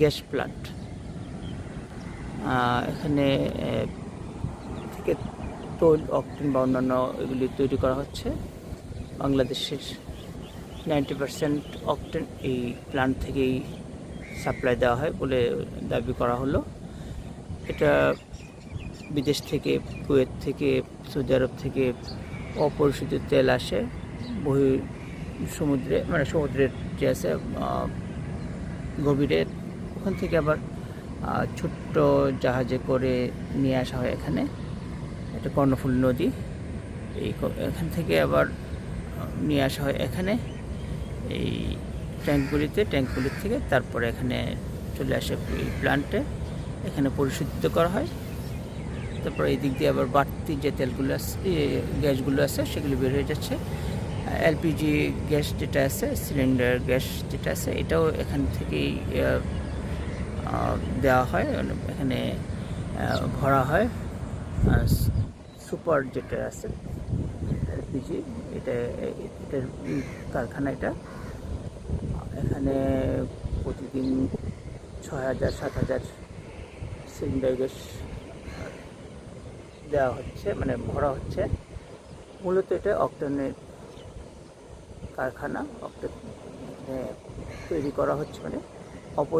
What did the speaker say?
Gas plant. এখানে থেকে তৈল অক্টেন বা অন্যান্য এগুলি তৈরি করা হচ্ছে। বাংলাদেশের নাইনটি পার্সেন্ট অক্টেন এই প্লান্ট থেকেই সাপ্লাই দেওয়া হয় বলে দাবি করা হলো। এটা বিদেশ থেকে কুয়েত থেকে সৌদি আরব থেকে অপরিশোধিত তেল আসে। বহি সমুদ্রে মানে সমুদ্রের যে আছে আহ, গভীরে ওখান থেকে আবার ছোট্ট জাহাজে করে নিয়ে আসা হয় এখানে। এটা কর্ণফুল নদী। এই এখান থেকে আবার নিয়ে আসা হয় এখানে। এই ট্যাঙ্কগুলিতে, ট্যাঙ্কগুলির থেকে তারপরে এখানে চলে আসে এই প্লান্টে। এখানে পরিশোধিত করা হয়। তারপরে এই দিক দিয়ে আবার বাড়তি যে তেলগুলো আছে গ্যাসগুলো আছে, সেগুলো বের হয়ে যাচ্ছে। এলপিজি গ্যাস যেটা আছে, সিলিন্ডার গ্যাস যেটা আছে, এটাও এখান থেকেই দেওয়া হয় মানে এখানে ভরা হয়। আর সুপার যেটা আছে, এলপিজি, এটা, এটার কারখানা এটা। এখানে প্রতিদিন ছয় হাজার, সাত হাজার সিলিন্ডার গ্যাস দেওয়া হচ্ছে মানে ভরা হচ্ছে। মূলত এটা অক্টেনের কারখানা, অক্টেন তৈরি করা হচ্ছে মানে।